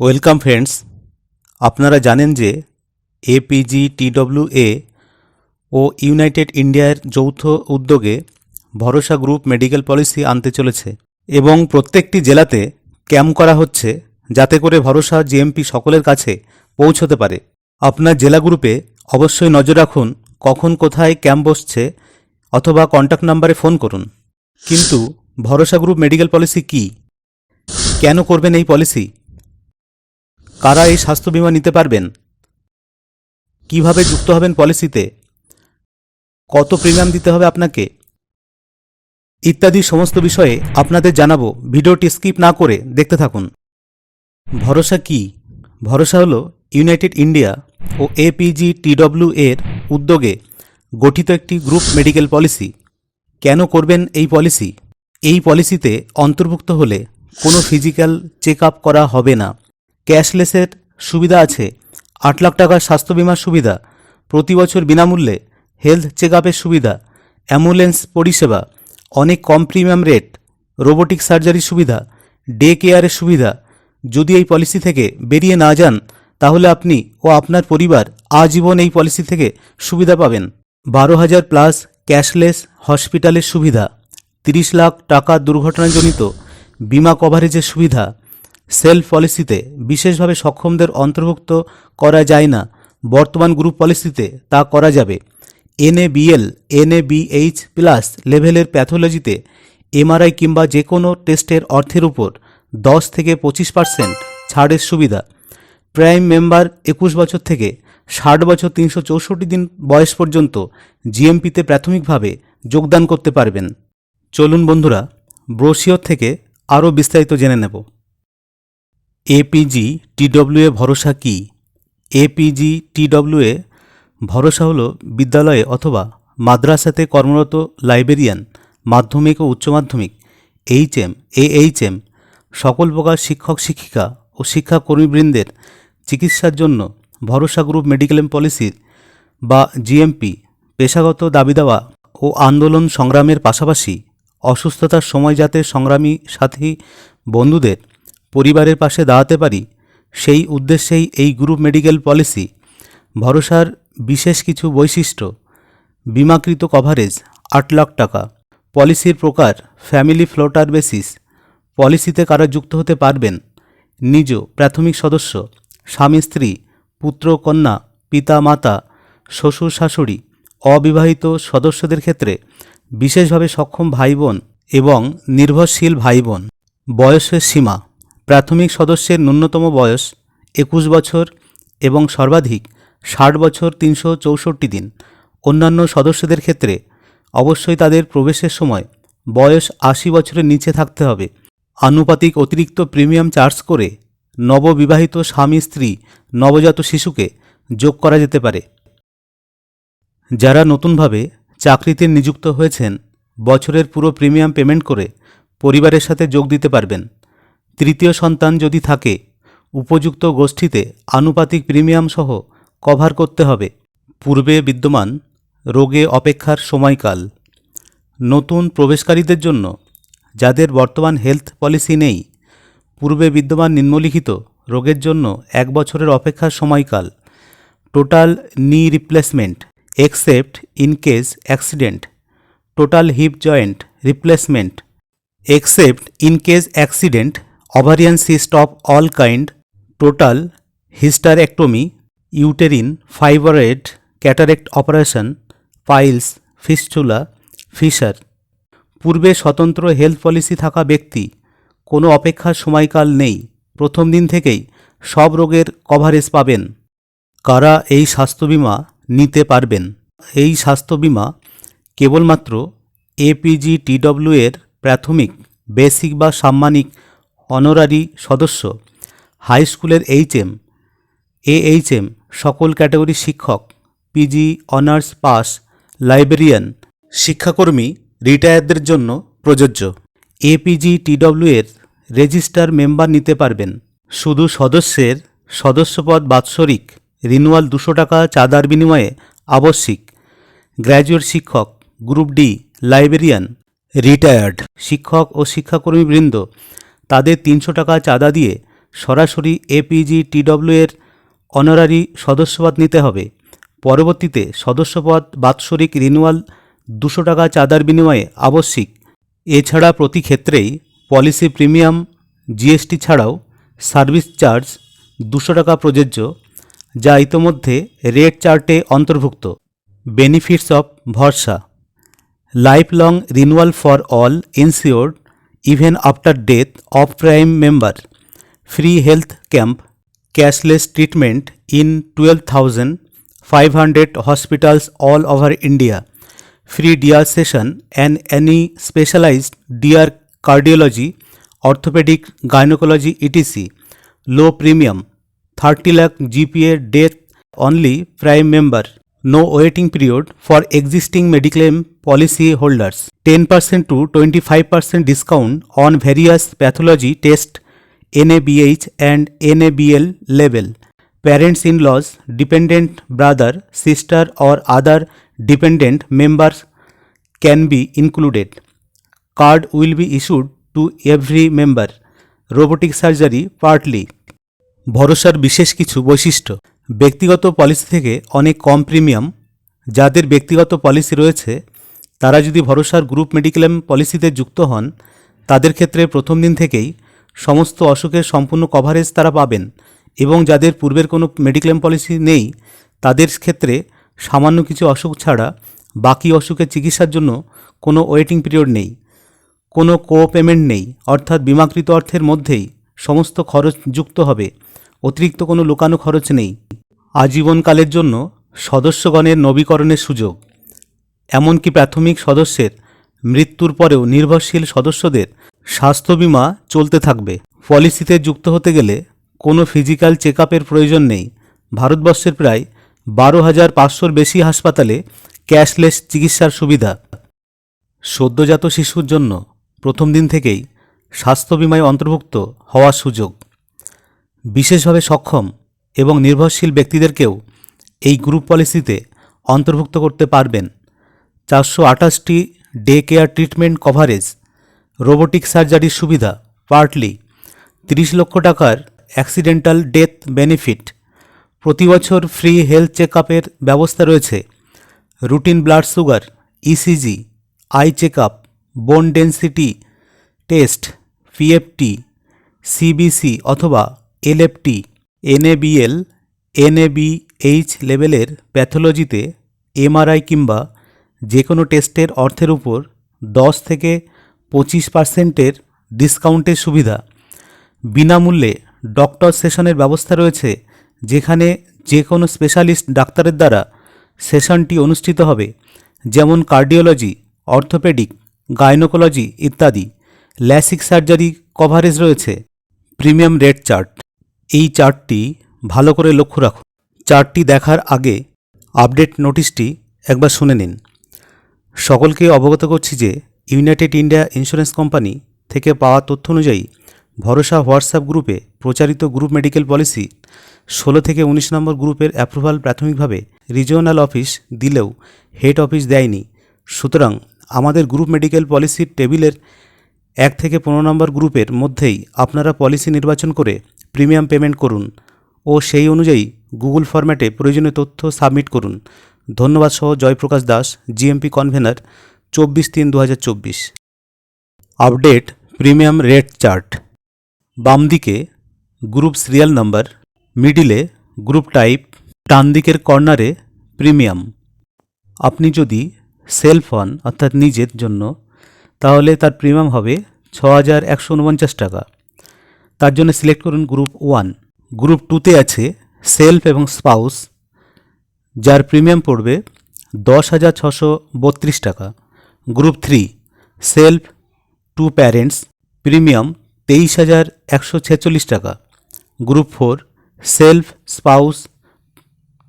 Welcome friends আপনারা জানেন যে এপিজি টিডব্লিউ এ ও ইউনাইটেড ইন্ডিয়ার যৌথ উদ্যোগে ভরসা গ্রুপ মেডিকেল পলিসি আনতে চলেছে এবং প্রত্যেকটি জেলাতে ক্যাম্প করা হচ্ছে যাতে করে ভরসা জিএমপি সকলের কাছে পৌঁছতে পারে। আপনার জেলা গ্রুপে অবশ্যই নজর রাখুন কখন কোথায় ক্যাম্প বসছে অথবা কন্ট্যাক্ট নাম্বারে ফোন করুন। কিন্তু ভরসা গ্রুপ মেডিকেল পলিসি কি? কেন করবেন এই পলিসি? কারা এই স্বাস্থ্য বীমা নিতে পারবেন? কীভাবে যুক্ত হবেন পলিসিতে? কত প্রিমিয়াম দিতে হবে আপনাকে? ইত্যাদি সমস্ত বিষয়ে আপনাদের জানাব। ভিডিওটি স্কিপ না করে দেখতে থাকুন। ভরসা কি? ভরসা হলো ইউনাইটেড ইন্ডিয়া ও এপিজি টিডব্লিউ এর উদ্যোগে গঠিত একটি গ্রুপ মেডিকেল পলিসি। কেন করবেন এই পলিসি? এই পলিসিতে অন্তর্ভুক্ত হলে কোনো ফিজিক্যাল চেক করা হবে না। ক্যাশলেসের সুবিধা আছে। আট লাখ টাকার স্বাস্থ্য বিমার সুবিধা। প্রতি বছর বিনামূল্যে হেলথ চেক আপের সুবিধা। অ্যাম্বুলেন্স পরিষেবা। অনেক কম প্রিমিয়াম রেট। রোবোটিক সার্জারি সুবিধা। ডে কেয়ারের সুবিধা। যদি এই পলিসি থেকে বেরিয়ে না যান, তাহলে আপনি ও আপনার পরিবার আজীবন এই পলিসি থেকে সুবিধা পাবেন। বারো হাজার প্লাস ক্যাশলেস হসপিটালের সুবিধা। তিরিশ লাখ টাকা দুর্ঘটনাজনিত বিমা কভারেজের সুবিধা। সেলফ পলিসিতে বিশেষভাবে সক্ষমদের অন্তর্ভুক্ত করা যায় না। বর্তমান গ্রুপ পলিসিতে তা করা যাবে। এনএবিএল, এনএবিএইচ প্লাস লেভেলের প্যাথোলজিতে এমআরআই কিংবা যে কোনো টেস্টের অর্থের উপর দশ থেকে পঁচিশ পার্সেন্ট ছাড়ের সুবিধা। প্রাইম মেম্বার একুশ বছর থেকে ষাট বছর তিনশো চৌষট্টি দিন বয়স পর্যন্ত জিএমপিতে প্রাথমিকভাবে যোগদান করতে পারবেন। চলুন বন্ধুরা, ব্রোশিওর থেকে আরও বিস্তারিত জেনে নেব। এপিজি টিডব্লিউএ ভরসা কি? এপিজি টিডব্লিউএ ভরসা হলো বিদ্যালয়ে অথবা মাদ্রাসাতে কর্মরত লাইব্রেরিয়ান মাধ্যমিক ও উচ্চ মাধ্যমিক এইচএম এএইচএম সকল প্রকার শিক্ষক, শিক্ষিকা ও শিক্ষাকর্মীবৃন্দের চিকিৎসার জন্য ভরসা গ্রুপ মেডিকেল পলিসির বা জিএমপি পেশাগত দাবি দেওয়া ও আন্দোলন সংগ্রামের পাশাপাশি অসুস্থতার সময় যাতে সংগ্রামী সাথী বন্ধুদের পরিবারের পাশে দাঁড়াতে পারি, সেই উদ্দেশ্যেই এই গ্রুপ মেডিকেল পলিসি। ভরসার বিশেষ কিছু বৈশিষ্ট্য। বিমাকৃত কভারেজ, আট লাখ টাকা। পলিসির প্রকার, ফ্যামিলি ফ্লোটার বেসিস। পলিসিতে কারা যুক্ত হতে পারবেন? নিজ, প্রাথমিক সদস্য। স্বামী, স্ত্রী, পুত্র, কন্যা, পিতা, মাতা, শ্বশুর, শাশুড়ি, অবিবাহিত সদস্যদের ক্ষেত্রে বিশেষভাবে সক্ষম ভাই বোন এবং নির্ভরশীল ভাই বোন বয়সের সীমা। প্রাথমিক সদস্যের ন্যূনতম বয়স একুশ বছর এবং সর্বাধিক ষাট বছর তিনশো চৌষট্টি দিন। অন্যান্য সদস্যদের ক্ষেত্রে অবশ্যই তাদের প্রবেশের সময় বয়স আশি বছরের নিচে থাকতে হবে। আনুপাতিক অতিরিক্ত প্রিমিয়াম চার্জ করে নববিবাহিত স্বামী স্ত্রী নবজাত শিশুকে যোগ করা যেতে পারে। যারা নতুনভাবে চাকরিতে নিযুক্ত হয়েছেন, বছরের পুরো প্রিমিয়াম পেমেন্ট করে পরিবারের সাথে যোগ দিতে পারবেন। তৃতীয় সন্তান যদি থাকে উপযুক্ত গোষ্ঠীতে আনুপাতিক প্রিমিয়াম সহ কভার করতে হবে। পূর্বে বিদ্যমান রোগে অপেক্ষার সময়কাল। নতুন প্রবেশকারীদের জন্য যাদের বর্তমান হেলথ পলিসি নেই পূর্বে বিদ্যমান নিম্নলিখিত রোগের জন্য এক বছরের অপেক্ষার সময়কাল। Total knee replacement except in case accident total hip joint replacement except in case accident, ovarian cyst of all kind, total hysterectomy, uterine fibroid, cataract operation, piles, fistula, fissure. পূর্বে স্বতন্ত্র হেলথ পলিসি থাকা ব্যক্তি কোনো অপেক্ষার সময়কাল নেই প্রথম দিন থেকেই সব রোগের কভারেজ পাবেন কারা এই স্বাস্থ্য বীমা নিতে পারবেন এই স্বাস্থ্য বীমা কেবলমাত্র এপিজি টিডব্লিউ এর প্রাথমিক বেসিক বা সাম্মানিক অনারারি সদস্য, হাই স্কুলের এইচএম, এএইচএম, সকল ক্যাটাগরি শিক্ষক, পিজি, অনার্স পাস, লাইব্রেরিয়ান, শিক্ষাকর্মী, রিটায়ারদের জন্য প্রযোজ্য। এপিজি, টিডব্লিউ এর রেজিস্টার মেম্বার নিতে পারবেন। শুধু সদস্যের সদস্যপদ বাৎসরিক, রিনুয়াল দুশো টাকা চাঁদার বিনিময়ে আবশ্যিক। গ্র্যাজুয়েট শিক্ষক, গ্রুপ ডি, লাইব্রেরিয়ান, রিটায়ার্ড শিক্ষক ও শিক্ষাকর্মীবৃন্দ তাদের তিনশো টাকা চাঁদা দিয়ে সরাসরি এপিজি টিডব্লিউ এর অনারারি সদস্যপদ নিতে হবে। পরবর্তীতে সদস্যপদ বাৎসরিক রিনুয়াল দুশো টাকা চাঁদার বিনিময়ে আবশ্যিক। এছাড়া প্রতি ক্ষেত্রেই পলিসি প্রিমিয়াম জিএসটি ছাড়াও সার্ভিস চার্জ দুশো টাকা প্রযোজ্য, যা ইতোমধ্যে রেট চার্টে অন্তর্ভুক্ত। বেনিফিটস অফ ভরসা। Life long renewal for all insured even after death of prime member, free health camp, cashless treatment in 12,500 hospitals all over India, free DR session and any specialized DR cardiology, orthopedic, gynecology, etc. Low premium, 30 lakh GPA death only prime member. No waiting period for existing Mediclaim policy holders. 10% to 25% discount on various pathology test NABH and NABL level. Parents in laws, dependent brother, sister, or other dependent members can be included. Card will be issued to every member. Robotic surgery partly. ভরসার বিশেষ কিছু বৈশিষ্ট্য ব্যক্তিগত policy থেকে অনেক কম premium. যাদের ব্যক্তিগত পলিসি রয়েছে, তারা যদি ভরসার গ্রুপ মেডিক্লেম পলিসিতে যুক্ত হন, তাদের ক্ষেত্রে প্রথম দিন থেকেই সমস্ত অসুখের সম্পূর্ণ কভারেজ তারা পাবেন এবং যাদের পূর্বের কোনো মেডিক্লেম পলিসি নেই, তাদের ক্ষেত্রে সামান্য কিছু অসুখ ছাড়া বাকি অসুখের চিকিৎসার জন্য কোনো ওয়েটিং পিরিয়ড নেই। কোনো কো পেমেন্ট নেই, অর্থাৎ বিমাকৃত অর্থের মধ্যেই সমস্ত খরচ যুক্ত হবে। অতিরিক্ত কোনো লুকানো খরচ নেই। আজীবনকালের জন্য সদস্যগণের নবীকরণের সুযোগ। এমনকি প্রাথমিক সদস্যের মৃত্যুর পরেও নির্ভরশীল সদস্যদের স্বাস্থ্য বিমা চলতে থাকবে। পলিসিতে যুক্ত হতে গেলে কোনো ফিজিক্যাল চেক প্রয়োজন নেই। ভারতবর্ষের প্রায় বারো হাজার পাঁচশোর বেশি হাসপাতালে ক্যাশলেস চিকিৎসার সুবিধা। সদ্যজাত শিশুর জন্য প্রথম দিন থেকেই স্বাস্থ্য বিমায় অন্তর্ভুক্ত হওয়ার সুযোগ। বিশেষভাবে সক্ষম এবং নির্ভরশীল ব্যক্তিদেরকেও এই গ্রুপ পলিসিতে অন্তর্ভুক্ত করতে পারবেন। চারশো আঠাশটি day care treatment coverage, robotic সার্জারির সুবিধা, পার্টলি, তিরিশ লক্ষ টাকার অ্যাক্সিডেন্টাল ডেথ বেনিফিট, প্রতি বছর ফ্রি হেলথ চেক আপের ব্যবস্থা রয়েছে, routine blood sugar ECG eye check up bone density test PFT CBC অথবা এলএফটি এনএবিএল এনএবিএইচ লেভেলের প্যাথোলজিতে এমআরআই কিংবা যে কোনো টেস্টের অর্থের উপর দশ থেকে পঁচিশ পার্সেন্টের ডিসকাউন্টের সুবিধা। বিনামূল্যে ডক্টর সেশনের ব্যবস্থা রয়েছে, যেখানে যে কোনো স্পেশালিস্ট ডাক্তারের দ্বারা সেশনটি অনুষ্ঠিত হবে, যেমন কার্ডিওলজি, অর্থোপেডিক, গাইনোকোলজি ইত্যাদি। ল্যাসিক সার্জারি কভারেজ রয়েছে, প্রিমিয়াম রেট চার্ট। এই চার্টটি ভালো করে লক্ষ্য রাখুন। চার্টটি দেখার আগে আপডেট নোটিশটি একবার শুনে নিন। সকলকে অবগত করছি যে ইউনাইটেড ইন্ডিয়া ইন্স্যুরেন্স কোম্পানি থেকে পাওয়া তথ্য অনুযায়ী ভরসা হোয়াটসঅ্যাপ গ্রুপে প্রচারিত গ্রুপ মেডিকেল পলিসি ষোলো থেকে উনিশ নম্বর গ্রুপের অ্যাপ্রুভাল প্রাথমিকভাবে রিজিওনাল অফিস দিলেও হেড অফিস দেয়নি। সুতরাং আমাদের গ্রুপ মেডিকেল পলিসির টেবিলের এক থেকে পনেরো নম্বর গ্রুপের মধ্যেই আপনারা পলিসি নির্বাচন করে প্রিমিয়াম পেমেন্ট করুন ও সেই অনুযায়ী গুগল ফরম্যাটে প্রয়োজনীয় তথ্য সাবমিট করুন। ধন্যবাদ সহ জয়প্রকাশ দাস, জিএমপি কনভেনার, চব্বিশ তিন দু আপডেট প্রিমিয়াম রেট চার্ট। বাম দিকে গ্রুপ সিরিয়াল নাম্বার, মিডিলে গ্রুপ টাইপ, ডান দিকের কর্নারে প্রিমিয়াম। আপনি যদি সেলফ হন, অর্থাৎ নিজের জন্য, তাহলে তার প্রিমিয়াম হবে ছ হাজার একশো উনপঞ্চাশ টাকা। তার জন্য সিলেক্ট করুন গ্রুপ ওয়ান। গ্রুপ টুতে আছে সেলফ এবং স্পাউস। যার প্রিমিয়াম পড়বে দশ হাজার ছশো বত্রিশ টাকা। Group three, self, two parents, premium তেইশ হাজার একশো ছেচল্লিশ টাকা। Group four, self, spouse,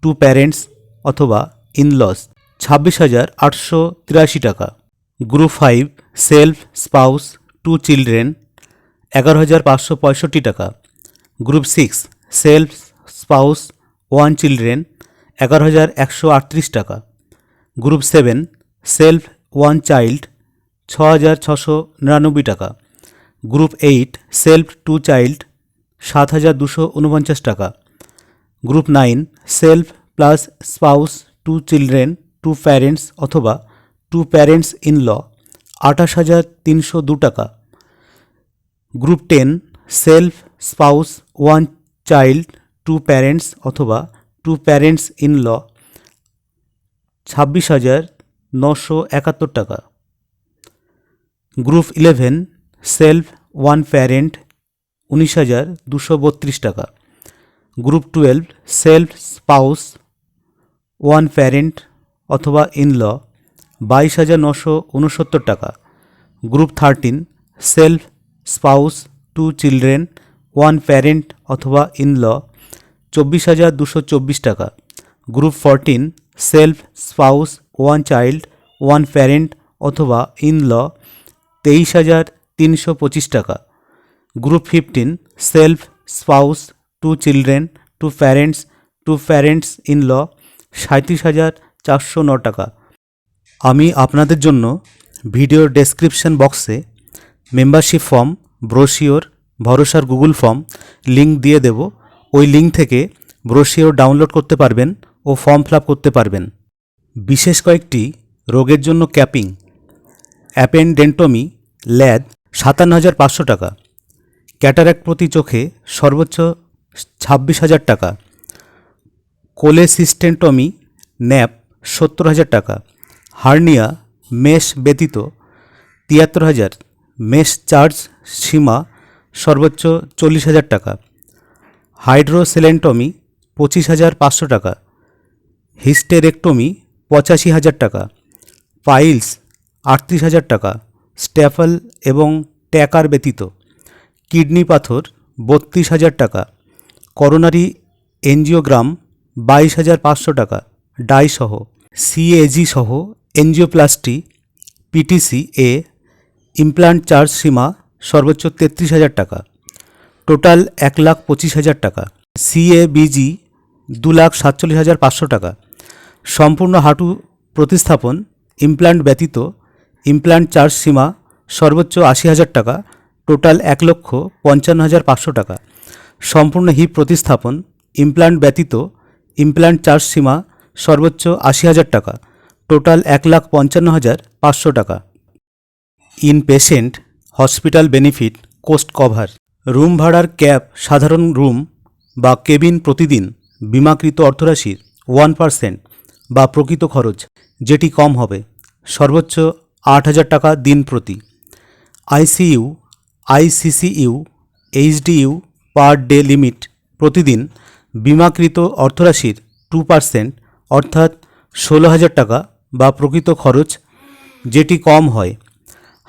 two parents অথবা ইনলস, ছাব্বিশ হাজার আটশো তিরাশি টাকা। Group five, self, spouse, two children এগারো হাজার পাঁচশো পঁয়ষট্টি টাকা। Group six, self, spouse, one children, এগারো হাজার একশো আটত্রিশ টাকা। Group seven, self, one child ছ হাজার ছশো নিরানব্বই টাকা। Group eight, self, two child, সাত হাজার দুশো উনপঞ্চাশ টাকা। Group nine, self plus spouse, two children, two parents অথবা টু প্যারেন্টস ইন ল, আঠাশ হাজার তিনশো দু টাকা। Group ten, self, spouse, one child, two parents অথবা টু প্যারেন্টস ইন ল, ছাব্বিশ হাজার নশো একাত্তর টাকা। Group eleven, self, one parent, উনিশ হাজার দুশো বত্রিশ টাকা। Group twelve, self, spouse, one parent অথবা ইন ল, বাইশ হাজার নশো উনসত্তর টাকা। Group thirteen, self spouse two children one parent অথবা ইন ল চব্বিশ হাজার দুশো চব্বিশ টাকা। Group fourteen self spouse one child one parent অথবা ইন ল তেইশ হাজার তিনশো পঁচিশ টাকা। Group fifteen self spouse two children two parents two parents in law সাঁত্রিশ হাজার চারশো ন টাকা। আমি আপনাদের জন্য ভিডিওর ডেসক্রিপশন বক্সে মেম্বারশিপ ফর্ম ব্রোশিওর ভরসার গুগল ফর্ম লিংক দিয়ে দেব। ওই লিংক থেকে ব্রোশিওর ডাউনলোড করতে পারবেন ও ফর্ম ফিল করতে পারবেন। বিশেষ কয়েকটি রোগের জন্য ক্যাপিং অ্যাপেন্ডেন্টমি ল্যাদ সাতান্ন হাজার পাঁচশো টাকা ক্যাটারাক্ট প্রতি চোখে সর্বোচ্চ ছাব্বিশ হাজার টাকা কোলেসিস্টেন্টমি ন্যাপ সত্তর হাজার টাকা হার্নিয়া মেশ ব্যতীত তিয়াত্তর হাজার মেশ চার্জ সীমা সর্বোচ্চ চল্লিশ হাজার টাকা। হাইড্রোসেলেন্টমি পঁচিশ হাজার পাঁচশো টাকা। হিস্টেরেক্টমি পঁচাশি হাজার টাকা। পাইলস আটত্রিশ হাজার টাকা। স্ট্যাফল এবং ট্যাকার ব্যতীত। কিডনি পাথর বত্রিশ হাজার টাকা। করোনারি এনজিওগ্রাম বাইশ হাজার পাঁচশো টাকা। ডাইসহ সিএজি সহ, angioplasty PTC A implant charge সীমা সর্বোচ্চ তেত্রিশ হাজার টাকা। টোটাল এক লাখ পঁচিশ হাজার টাকা। সিএবিজি দু লাখ সাতচল্লিশ হাজার পাঁচশো টাকা। সম্পূর্ণ হাঁটু প্রতিস্থাপন ইমপ্লান্ট ব্যতীত ইমপ্লান্ট চার্জ সীমা সর্বোচ্চ আশি হাজার টাকা। টোটাল এক লক্ষ পঞ্চান্ন হাজার পাঁচশো টাকা। সম্পূর্ণ হিপ প্রতিস্থাপন ইমপ্লান্ট ব্যতীত ইমপ্লান্ট চার্জ সীমা সর্বোচ্চ আশি হাজার টাকা। টোটাল এক লাখ পঞ্চান্ন হাজার পাঁচশো টাকা। In patient hospital benefit cost cover. Room ভাড়ার ক্যাব সাধারণ রুম বা কেবিন প্রতিদিন বিমাকৃত অর্থরাশির ওয়ান পার্সেন্ট বা প্রকৃত খরচ, যেটি কম হবে। সর্বোচ্চ আট হাজার টাকা দিন প্রতি। ICU, ICCU, HDU per day limit প্রতিদিন বিমাকৃত অর্থরাশির টু পার্সেন্ট, অর্থাৎ ষোলো হাজার টাকা বা প্রকৃত খরচ, যেটি কম হয়।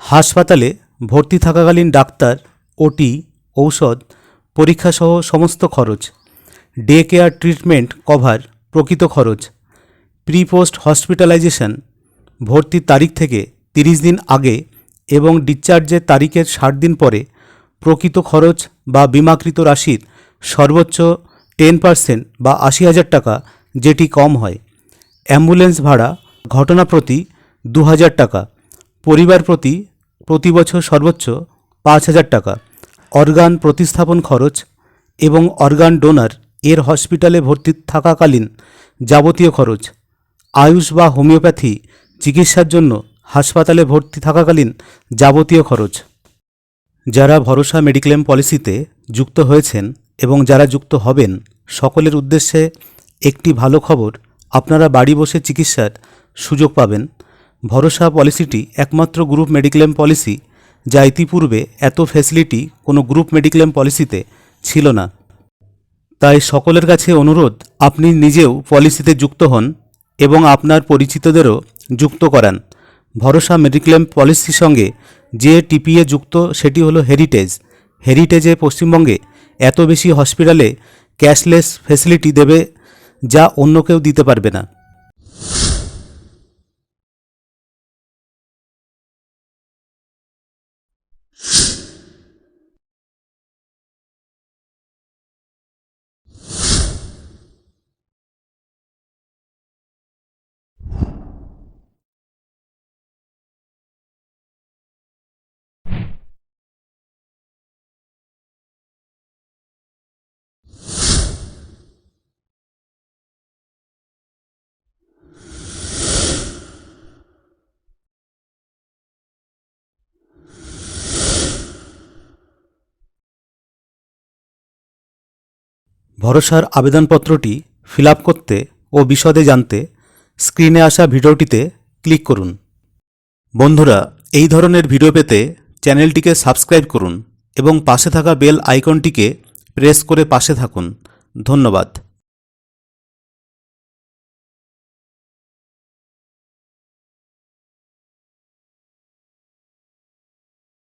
হাসপাতালে ভর্তি থাকাকালীন ডাক্তার, ওটি, ঔষধ, পরীক্ষাসহ সমস্ত খরচ। ডে কেয়ার ট্রিটমেন্ট কভার, প্রকৃত খরচ। প্রি পোস্ট হসপিটালাইজেশন ভর্তির তারিখ থেকে তিরিশ দিন আগে এবং ডিসচার্জের তারিখের ষাট দিন পরে প্রকৃত খরচ বা বিমাকৃত রাশির সর্বোচ্চ টেন পার্সেন্ট বা আশি হাজার টাকা, যেটি কম হয়। অ্যাম্বুলেন্স ভাড়া, ঘটনা প্রতি দু হাজার টাকা। পরিবার প্রতি প্রতি বছর সর্বোচ্চ পাঁচ হাজার টাকা। অর্গান প্রতিস্থাপন খরচ এবং অর্গান ডোনার এর হসপিটালে ভর্তি থাকাকালীন যাবতীয় খরচ। আয়ুষ বা হোমিওপ্যাথি চিকিৎসার জন্য হাসপাতালে ভর্তি থাকাকালীন যাবতীয় খরচ। যারা ভরসা মেডিক্লেম পলিসিতে যুক্ত হয়েছেন এবং যারা যুক্ত হবেন, সকলের উদ্দেশ্যে একটি ভালো খবর, আপনারা বাড়ি বসে চিকিৎসার সুযোগ পাবেন। ভরসা পলিসিটি একমাত্র গ্রুপ মেডিক্লেম পলিসি, যা ইতিপূর্বে এত ফ্যাসিলিটি কোনো গ্রুপ মেডিক্লেম পলিসিতে ছিল না। তাই সকলের কাছে অনুরোধ, আপনি নিজেও পলিসিতে যুক্ত হন এবং আপনার পরিচিতদেরও যুক্ত করান। ভরসা মেডিক্লেম পলিসির সঙ্গে যে টিপিএ যুক্ত, সেটি হলো হেরিটেজ। হেরিটেজে পশ্চিমবঙ্গে এত বেশি হসপিটালে ক্যাশলেস ফেসিলিটি দেবে, যা অন্য কেউ দিতে পারবে না। ভরসার আবেদনপত্রটি ফিল করতে ও বিশদে জানতে স্ক্রিনে আসা ভিডিওটিতে ক্লিক করুন। বন্ধুরা, এই ধরনের ভিডিও পেতে চ্যানেলটিকে সাবস্ক্রাইব করুন এবং পাশে থাকা বেল আইকনটিকে প্রেস করে পাশে থাকুন। ধন্যবাদ।